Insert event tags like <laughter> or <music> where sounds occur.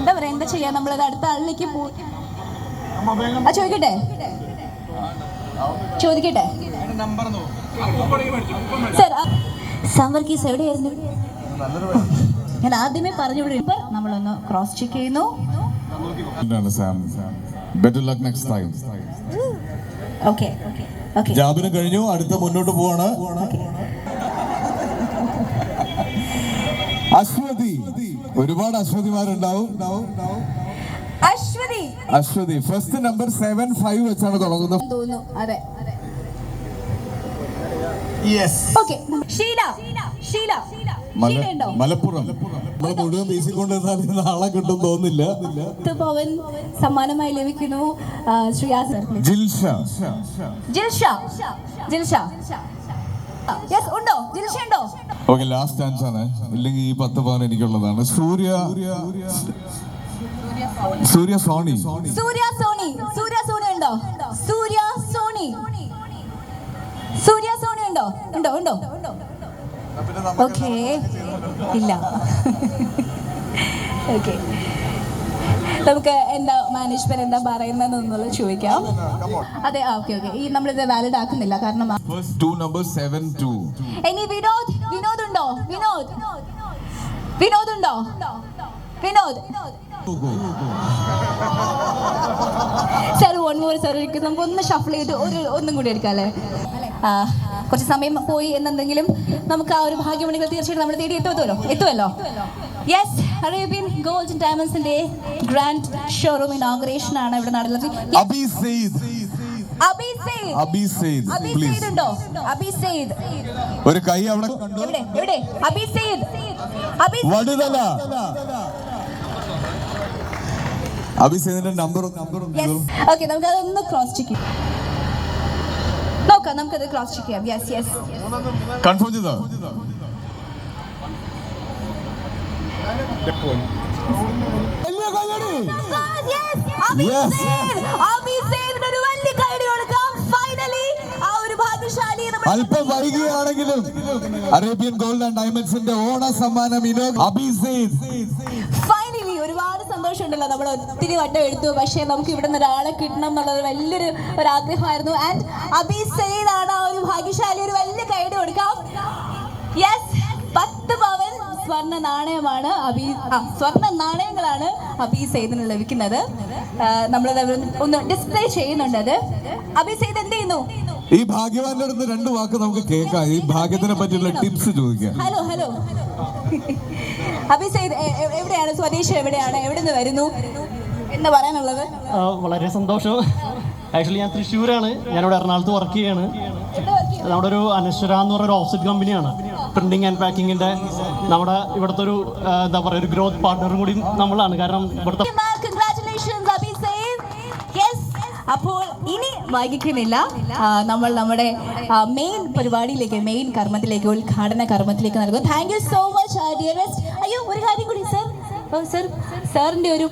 എന്താ പറയാ എന്താ ചെയ്യാ? നമ്മളത് അടുത്ത ആളിലേക്ക് പോ ആ ചോദിക്കട്ടെ? ചോദിക്കട്ടെ? സർ സംവർഗീസ് എവിടെയായിരുന്നു? ഞാൻ ആദ്യമേ പറഞ്ഞു നമ്മളൊന്ന് ക്രോസ് ചെക്ക് ചെയ്യുന്നു. Better luck next time okay okay ജാബിന് കഴിഞ്ഞു അടുത്ത മുന്നോട്ട് പോവാണ്. അശ്വതി. ഒരുപാട് അശ്വതിമാരുണ്ടാവും. Aswathy. Aswathy first number seven five വെച്ചാണ് തുടങ്ങുന്നത്. തോന്നുന്നു. അതെ. മലപ്പുറം. നമ്മൾ മുഴുവൻ വീശിക്കൊണ്ടിരുന്നാൽ നാളെ കിട്ടും തോന്നില്ല പവൻ സമ്മാനമായി ലഭിക്കുന്നു ജിൽഷ. ജിൽഷ. ജിൽഷ. ഉണ്ടോ ജിൽഷ ഉണ്ടോ? ഓക്കെ ലാസ്റ്റ് ചാൻസ് ആണ്. ഇല്ലെങ്കിൽ ഈ പത്ത് പവൻ എനിക്കുള്ളതാണ്. സൂര്യ സൂര്യ സോണി. സൂര്യ സോണി. സൂര്യ സോണി ഉണ്ടോ? സൂര്യ സോണി. സൂര്യ സോണി ഉണ്ടോ? ഉണ്ടോ ഉണ്ടോ? ഓക്കേ ഇല്ല. <laughs> ഓക്കെ നമുക്ക് എന്താ മാനേജ്മെന്റ് എന്താ പറയുന്നത് ചോദിക്കാം. അതെ ഓക്കെ ഓക്കെ ഈ നമ്മളിത് വാലിഡ് ആക്കുന്നില്ല കാരണം ഇനി വിനോദ് വിനോദ് ഉണ്ടോ വിനോദ് വിനോദ്. ഉണ്ടോ Vinod. Sir one more sir നമുക്ക് ഒന്ന് ഷഫിൾ ചെയ്ത് ഒരു ഒന്നും കൂടി എടുക്കാം അല്ലേ? കുറച്ച് സമയം പോയി എന്നെന്തെങ്കിലും നമുക്ക് ആ ഒരു ഭാഗ്യമുണ്ടെങ്കിൽ തീർച്ചയായിട്ടും നമ്മൾ തേടി എത്തുമല്ലോ? എത്തുമല്ലോ? യെസ് അറേബ്യൻ ഗോൾഡ് ഡയമണ്ട്സിന്റെ ഗ്രാൻഡ് ഷോറൂം ഇനോഗ്രേഷൻ ആണ് ഇവിടെ നടന്നത്. ഒരു കൈ അവിടെ കണ്ടു എവിടെ? എവിടെ? അബി സെയ്ദ്. അബി വടുതല. അബി സെയ്ദിന്റെ നമ്പർ നമ്പർ ഓക്കെ നമുക്ക് അതൊന്ന് ക്രോസ് ചെക്ക് ചെയ്യാം. നോക്കാം നമുക്കത് ക്രോസ് ചെക്ക് ചെയ്യാം. യെസ് യെസ് കൺഫേം ചെയ്തോ? അല്പം വൈകിയാണെങ്കിലും അറേബ്യൻ ഗോൾഡ് ആൻഡ് ഡയമണ്ട്സിന്റെ ഓണ സമ്മാനം ഇനോ അഭിസേദ് ഫൈനലി ഒരുപാട് സന്തോഷമുണ്ടല്ലോ. നമ്മൾ ഒത്തിരി വട്ടം എടുത്തു പക്ഷേ നമുക്ക് ഇവിടെ നിന്ന് ഒരാളെ കിട്ടണം എന്നുള്ളത് വലിയൊരു ഒരു ആഗ്രഹമായിരുന്നു ആൻഡ് അബി സെയ്ദ് ആണ് ആ ഒരു ഭാഗ്യശാലി. സ്വർണ നാണയമാണ് അബി സ്വർണ സ്വർണ നാണയങ്ങളാണ് അബി സെയ്ദിന് ലഭിക്കുന്നത്. നമ്മൾ ഒന്ന് ഡിസ്പ്ലേ ചെയ്യുന്നുണ്ട് അത്. അബി സെയ്ദ് എന്ത് ചെയ്യുന്നു? ഈ ഭാഗ്യവാന്റെ അടുത്ത് രണ്ട് വാക്ക് നമുക്ക് കേൾക്കാം. ഈ ഭാഗ്യത്തിനെ പറ്റിയുള്ള ടിപ്സ് ചോദിക്കാം. Hello hello. അബി സെയ്ദ് എവിടെയാണ്? സ്വദേശം എവിടെയാണ്? എവിടെ നിന്ന് വരുന്നു? എന്ന് പറയാനുള്ളത്? വളരെ സന്തോഷം. ആക്ച്വലി ഞാൻ തൃശ്ശൂരാണ്. ഞാനിവിടെ എറണാകുളത്ത് വർക്ക് ചെയ്യാണ്. നമ്മുടെ ഒരു അനശ്വര എന്ന് പറഞ്ഞ ഒരു ഓഫ്സെറ്റ് കമ്പനിയാണ് പ്രിന്റിംഗ് ആൻഡ് പാക്കിങ്ങിന്റെ നമ്മുടെ ഇവിടുത്തെ ഒരു എന്താ പറയുക ഒരു ഗ്രോത്ത് പാർട്ണറും കൂടി നമ്മളാണ്. കാരണം ഇവിടുത്തെ അപ്പോൾ ഇനി വൈകിക്കുന്നില്ല. നമ്മൾ നമ്മുടെ മെയിൻ പരിപാടിയിലേക്ക് മെയിൻ കർമ്മത്തിലേക്ക് ഉദ്ഘാടന കർമ്മത്തിലേക്ക് നൽകും. താങ്ക് യു സോ മച്ച് അയ്യോ ഒരു കാര്യം കൂടി സർ സർ സാറിന്റെ ഒരു